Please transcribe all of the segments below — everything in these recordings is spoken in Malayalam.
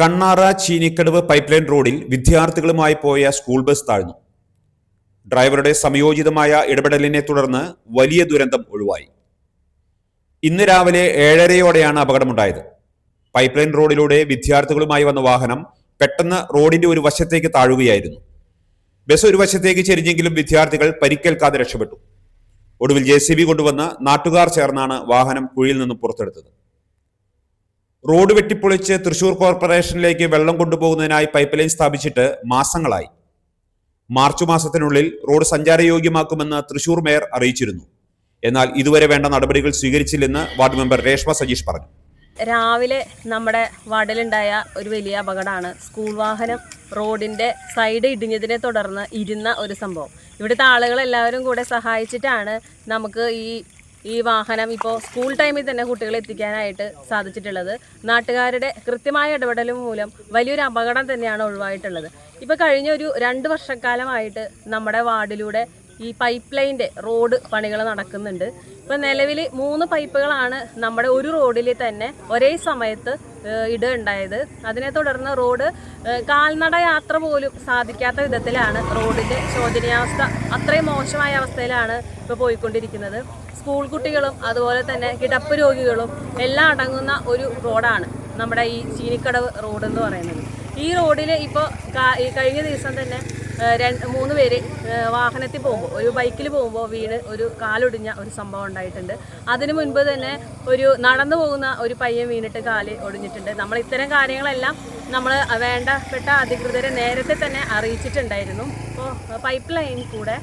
കണ്ണാറ ചീനിക്കടവ് പൈപ്പ് ലൈൻ റോഡിൽ വിദ്യാർത്ഥികളുമായി പോയ സ്കൂൾ ബസ് താഴ്ന്നു. ഡ്രൈവറുടെ സമയോചിതമായ ഇടപെടലിനെ തുടർന്ന് വലിയ ദുരന്തം ഒഴിവായി. ഇന്ന് രാവിലെ ഏഴരയോടെയാണ് അപകടമുണ്ടായത്. പൈപ്പ് ലൈൻ റോഡിലൂടെ വിദ്യാർത്ഥികളുമായി വന്ന വാഹനം പെട്ടെന്ന് റോഡിന്റെ ഒരു വശത്തേക്ക് താഴുകയായിരുന്നു. ബസ് ഒരു വശത്തേക്ക് ചെരിഞ്ഞെങ്കിലും വിദ്യാർത്ഥികൾ പരിക്കേൽക്കാതെ രക്ഷപ്പെട്ടു. ഒടുവിൽ ജെ സി ബി കൊണ്ടുവന്ന് നാട്ടുകാർ ചേർന്നാണ് വാഹനം കുഴിയിൽ നിന്ന് പുറത്തെടുത്തത്. റോഡ് വെട്ടിപ്പൊളിച്ച് തൃശൂർ കോർപ്പറേഷനിലേക്ക് വെള്ളം കൊണ്ടുപോകുന്നതിനായി പൈപ്പ് ലൈൻ സ്ഥാപിച്ചിട്ട് മാസങ്ങളായി. മാർച്ച് മാസത്തിനുള്ളിൽ റോഡ് സഞ്ചാരയോഗ്യമാക്കുമെന്ന് തൃശൂർ മേയർ അറിയിച്ചിരുന്നു. എന്നാൽ ഇതുവരെ വേണ്ട നടപടികൾ സ്വീകരിച്ചില്ലെന്ന് വാർഡ് മെമ്പർ രേഷ്മ സജീഷ് പറഞ്ഞു. രാവിലെ നമ്മുടെ വാർഡിലുണ്ടായ ഒരു വലിയ അപകടമാണ്. സ്കൂൾ വാഹനം റോഡിന്റെ സൈഡ് ഇടിഞ്ഞതിനെ തുടർന്ന് ഇരുന്ന ഒരു സംഭവം. ഇവിടുത്തെ ആളുകൾ എല്ലാവരും കൂടെ സഹായിച്ചിട്ടാണ് നമുക്ക് ഈ ഈ വാഹനം ഇപ്പോൾ സ്കൂൾ ടൈമിൽ തന്നെ കുട്ടികളെ എത്തിക്കാനായിട്ട് സാധിച്ചിട്ടുള്ളത്. നാട്ടുകാരുടെ കൃത്യമായ ഇടപെടൽ മൂലം വലിയൊരു അപകടം തന്നെയാണ് ഒഴിവായിട്ടുള്ളത്. ഇപ്പോൾ കഴിഞ്ഞ ഒരു രണ്ട് വർഷക്കാലമായിട്ട് നമ്മുടെ വാർഡിലൂടെ ഈ പൈപ്പ് ലൈന്റെ റോഡ് പണികൾ നടക്കുന്നുണ്ട്. ഇപ്പം നിലവിൽ മൂന്ന് പൈപ്പുകളാണ് നമ്മുടെ ഒരു റോഡിൽ തന്നെ ഒരേ സമയത്ത് ഇടുണ്ടായത്. അതിനെ തുടർന്ന് റോഡ് കാൽനട യാത്ര പോലും സാധിക്കാത്ത വിധത്തിലാണ് റോഡിന്റെ ശോചനീയാവസ്ഥ അത്രയും മോശമായ അവസ്ഥയിലാണ് ഇപ്പോൾ പോയിക്കൊണ്ടിരിക്കുന്നത്. സ്കൂൾ കുട്ടികളും അതുപോലെ തന്നെ കിടപ്പ് രോഗികളും എല്ലാം അടങ്ങുന്ന ഒരു റോഡാണ് നമ്മുടെ ഈ ചീനിക്കടവ് റോഡ് എന്ന് പറയുന്നത്. ഈ റോഡിൽ ഇപ്പോൾ കഴിഞ്ഞ ദിവസം തന്നെ രണ്ട് മൂന്ന് പേര് വാഹനത്തിൽ പോകുമ്പോൾ ഒരു ബൈക്കിൽ പോകുമ്പോൾ വീണ് ഒരു കാലൊടിഞ്ഞ ഒരു സംഭവം ഉണ്ടായിട്ടുണ്ട്. അതിനു മുൻപ് തന്നെ ഒരു നടന്നു പോകുന്ന ഒരു പയ്യൻ വീണിട്ട് കാൽ ഒടിഞ്ഞിട്ടുണ്ട്. നമ്മൾ ഇത്തരം കാര്യങ്ങളെല്ലാം നമ്മൾ വേണ്ടപ്പെട്ട അധികൃതരെ നേരത്തെ തന്നെ അറിയിച്ചിട്ടുണ്ടായിരുന്നു. അപ്പോൾ പൈപ്പ് ലൈൻ കൂടെ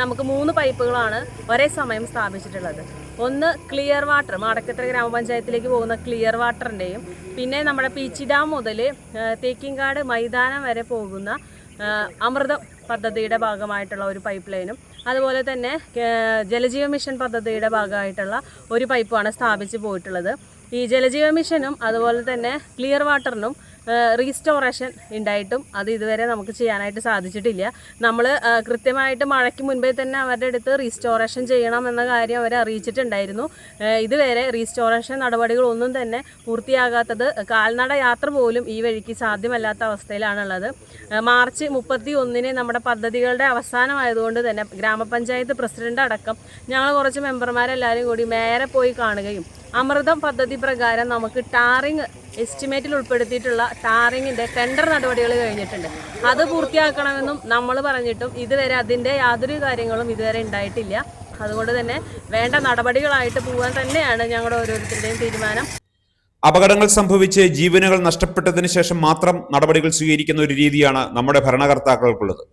നമുക്ക് മൂന്ന് പൈപ്പുകളാണ് ഒരേ സമയം സ്ഥാപിച്ചിട്ടുള്ളത്. ഒന്ന് ക്ലിയർ വാട്ടർ മാടക്കത്ര ഗ്രാമപഞ്ചായത്തിലേക്ക് പോകുന്ന ക്ലിയർ വാട്ടറിന്റെയും പിന്നെ നമ്മുടെ പീച്ചി ഡാം മുതൽ തേക്കിങ്കാട് മൈതാനം വരെ പോകുന്ന അമൃത പദ്ധതിയുടെ ഭാഗമായിട്ടുള്ള ഒരു പൈപ്പ് ലൈനും അതുപോലെ തന്നെ ജലജീവ മിഷൻ പദ്ധതിയുടെ ഭാഗമായിട്ടുള്ള ഒരു പൈപ്പുമാണ് സ്ഥാപിച്ച് പോയിട്ടുള്ളത്. ഈ ജലജീവ മിഷനും അതുപോലെ തന്നെ ക്ലിയർ വാട്ടറിനും റീസ്റ്റോറേഷൻ ഉണ്ടായിട്ടും അത് ഇതുവരെ നമുക്ക് ചെയ്യാനായിട്ട് സാധിച്ചിട്ടില്ല. നമ്മൾ കൃത്യമായിട്ട് മഴയ്ക്ക് മുൻപേ തന്നെ അവരുടെ അടുത്ത് റീസ്റ്റോറേഷൻ ചെയ്യണം എന്ന കാര്യം അവരെ അറിയിച്ചിട്ടുണ്ടായിരുന്നു. ഇതുവരെ റീസ്റ്റോറേഷൻ നടപടികളൊന്നും തന്നെ പൂർത്തിയാകാത്തത് കാൽനട യാത്ര പോലും ഈ വഴിക്ക് സാധ്യമല്ലാത്ത അവസ്ഥയിലാണുള്ളത്. മാർച്ച് മുപ്പത്തി ഒന്നിന് നമ്മുടെ പദ്ധതികളുടെ അവസാനമായതുകൊണ്ട് തന്നെ ഗ്രാമപഞ്ചായത്ത് പ്രസിഡന്റ് അടക്കം ഞങ്ങൾ കുറച്ച് മെമ്പർമാരെല്ലാവരും കൂടി മേയറെ പോയി കാണുകയും അമൃതം പദ്ധതി പ്രകാരം നമുക്ക് ടാറിങ് എസ്റ്റിമേറ്റിൽ ഉൾപ്പെടുത്തിയിട്ടുള്ള ടാറിങ്ങിന്റെ ടെൻഡർ നടപടികൾ കഴിഞ്ഞിട്ടുണ്ട്. അത് പൂർത്തിയാക്കണമെന്നും നമ്മൾ പറഞ്ഞിട്ടും ഇതുവരെ അതിന്റെ യാതൊരു കാര്യങ്ങളും ഇതുവരെ ഉണ്ടായിട്ടില്ല. അതുകൊണ്ട് തന്നെ വേണ്ട നടപടികളായിട്ട് പോകാൻ തന്നെയാണ് ഞങ്ങളുടെ ഓരോരുത്തരുടെയും തീരുമാനം. അപകടങ്ങൾ സംഭവിച്ച് ജീവനുകൾ നഷ്ടപ്പെട്ടതിന് ശേഷം മാത്രം നടപടികൾ സ്വീകരിക്കുന്ന ഒരു രീതിയാണ് നമ്മുടെ ഭരണകർത്താക്കൾക്കുള്ളത്.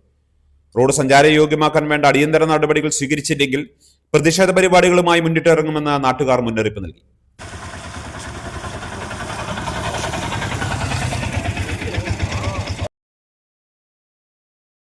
റോഡ് സഞ്ചാരയോഗ്യമാക്കാൻ വേണ്ട അടിയന്തര നടപടികൾ സ്വീകരിച്ചില്ലെങ്കിൽ പ്രതിഷേധ പരിപാടികളുമായി മുന്നിട്ടിറങ്ങുമെന്ന് നാട്ടുകാർ മുന്നറിയിപ്പ് നൽകി